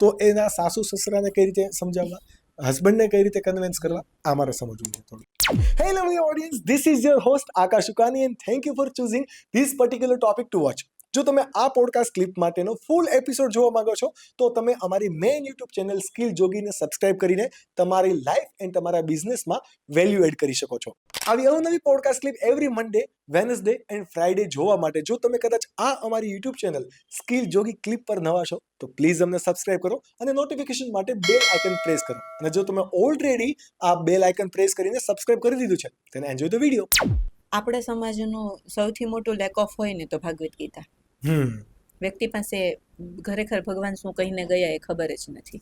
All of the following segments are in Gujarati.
તો એના સાસુ સસરાને કઈ રીતે સમજાવવા? હસબન્ડને કઈ રીતે કન્વિન્સ કરવા? આ મારે સમજવું છે થોડું. Hey lovely audience this is your host Akash Sukani and thank you for choosing this particular topic to watch જો તમે આ પોડકાસ્ટ ક્લિપ માટેનો ફૂલ એપિસોડ જોવા માંગો છો, તો તમે અમારી મેઇન યુટ્યુબ ચેનલ સ્કિલ જોગીને સબસ્ક્રાઇબ કરીને તમારી લાઈફ એન્ડ તમારા બિઝનેસમાં વેલ્યુ એડ કરી શકો છો. આવી અવનવી podcast clip every Monday Wednesday and Friday જોવા માટે, જો તમે કદાચ આ અમારી YouTube channel skill Jogi clip પર નવા છો, તો પ્લીઝ અમને સબસ્ક્રાઇબ કરો અને નોટિફિકેશન માટે બેલ આઇકન પ્રેસ કરો. અને જો તમે ઓલરેડી આ બેલ આઇકન પ્રેસ કરીને સબસ્ક્રાઇબ કરી દીધું છે, તેને એન્જોય ધ વીડિયો આપણે સમાજનો સૌથી મોટો લેક ઓફ હોય ને તો ભાગવત ગીતા. વ્યક્તિ પાસે ખરેખર ભગવાન શું કહીને ગયા એ ખબર જ નથી.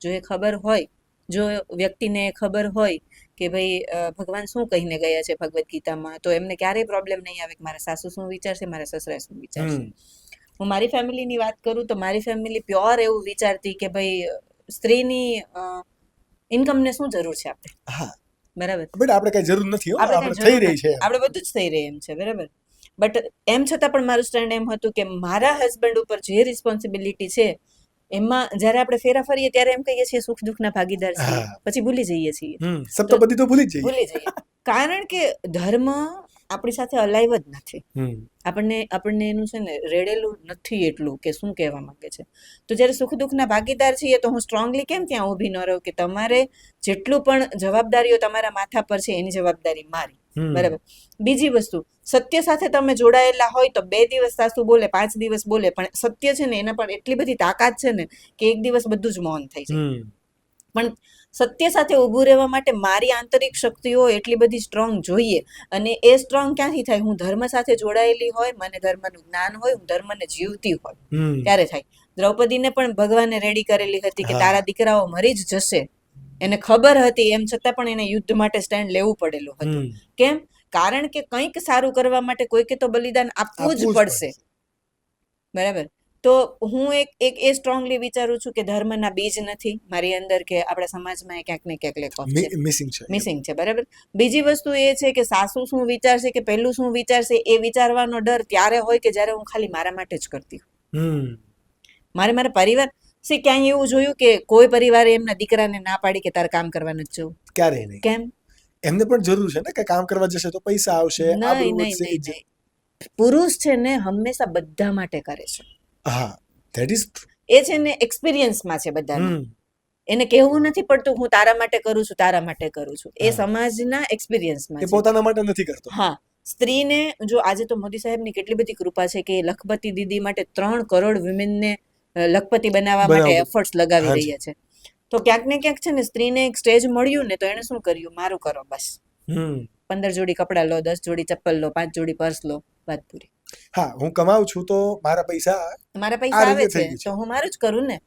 જો એ ખબર હોય જો વ્યક્તિને ખબર હોય કે ભાઈ ભગવાન શું કહીને ગયા છે ભગવદ્ ગીતામાં તો એમને ક્યારેય પ્રોબ્લેમ નહીં આવે કે મારા સાસુ શું વિચારશે મારા સસરા શું વિચારશે. હું મારી ફેમિલીની વાત કરું તો મારી ફેમિલી પ્યોર એવું વિચારતી કે ભાઈ સ્ત્રીની ઇન્કમને શું જરૂર છે આપણે? હા. બરાબર? બટ આપણે કઈ જરૂર નથી આપણે થઈ રહી છે આપણે બધું જ થઈ રહી એમ છે બરાબર? બટ એમ છતાં પણ મારું સ્ટેન્ડ એમ હતું કે મારા હસબન્ડ ઉપર જે રિસ્પોન્સિબિલિટી છે એમાં જ્યારે આપણે ફેરા ફરીએ ત્યારે એમ કહીએ છીએ સુખ દુઃખના ભાગીદાર છીએ પછી ભૂલી જઈએ છીએ. સપ્તપદી તો ભૂલી જઈએ. ભૂલી જઈએ. કારણ કે ધર્મ આપણી સાથે અલાઈવ જ નથી. આપણને આપણને એનું છે ને રેડેલું નથી એટલું કે શું કહેવા માંગે છે. તો જ્યારે સુખ દુઃખના ભાગીદાર છીએ તો હું સ્ટ્રોંગલી કેમ ત્યાં ઊભી ન રહું કે તમારે જેટલું પણ જવાબદારીઓ તમારા માથા પર છે એની જવાબદારી મારી. બરાબર. બીજી વસ્તુ સત્ય સાથે તમે જોડાયેલા હોય તો બે દિવસ સાસુ બોલે પાંચ દિવસ બોલે પણ સત્ય છે ને એના પર એટલી બધી તાકાત છે ને કે એક દિવસ બધું જ મૌન થઈ જાય. પણ સત્ય સાથે ઊભું રહેવા માટે મારી આંતરિક શક્તિઓ એટલી બધી સ્ટ્રોંગ જોઈએ અને એ સ્ટ્રોંગ ક્યાંથી થાય? હું ધર્મ સાથે જોડાયેલી હોય મને ધર્મનું જ્ઞાન હોય હું ધર્મને જીવતી હોય. ત્યારે થાય. દ્રૌપદીને પણ ભગવાને રેડી કરેલી હતી કે તારા દીકરાઓ મરી જ જશે. એને ખબર હતી એમ છતાં પણ એને યુદ્ધ માટે સ્ટેન્ડ લેવું પડેલું હતું. કેમ? કારણ કે કંઈક સારું કરવા માટે કોઈકે તો બલિદાન આપવું જ પડશે. બરાબર? તો હું એક એક એ સ્ટ્રોંગલી વિચારું છું કે ધર્મના બીજ નથી. મારી અંદર કે આપણા સમાજમાં એ ક્યાંક ને ક્યાંક લેખો છે. મિસિંગ છે. મિસિંગ છે બરાબર? બીજી વસ્તુ એ છે કે સાસુ શું વિચારશે કે પહેલું શું વિચારશે એ વિચારવાનો ડર ત્યારે હોય કે જ્યારે હું ખાલી મારા માટે જ કરતી મારે મારા પરિવાર સે ક્યાંય એવું જોયું કે કોઈ પરિવારે એમના દીકરાને ના પાડી કે તારે કામ કરવા નથી જવું ક્યારેય નહીં. કેમ? એમને પણ જરૂર છે ને કે કામ કરવા જશે તો પૈસા આવશે નહીં. પુરુષ છે ને હંમેશા બધા માટે કરે છે. હા ધેટ ઇઝ એ છે ને એક્સપિરિયન્સમાં છે બધા એને કહેવું નથી પડતું હું તારા માટે કરું છું તારા માટે કરું છું. એ સમાજના એક્સપિરિયન્સમાં એ પોતાના માટે નથી કરતો. હા. સ્ત્રીને જો આજે તો મોદી સાહેબની કેટલી બધી કૃપા છે કે લખપતિ દીદી માટે ત્રણ કરોડ વિમેનને લખપતિ બનાવવા માટે. એફર્ટ્સ લગાવી. રહ્યા છે તો ક્યાંક ને ક્યાંક છે ને સ્ત્રીને એક સ્ટેજ મળ્યું ને તો એને શું કર્યું મારું કરો બસ પંદર જોડી કપડાં લો દસ જોડી ચપ્પલ લો પાંચ જોડી પર્સ લો વાત પૂરી હા હું કમાઉં છું તો મારા પૈસા મારા પૈસા આવે છે. તો હું મારું જ કરું ને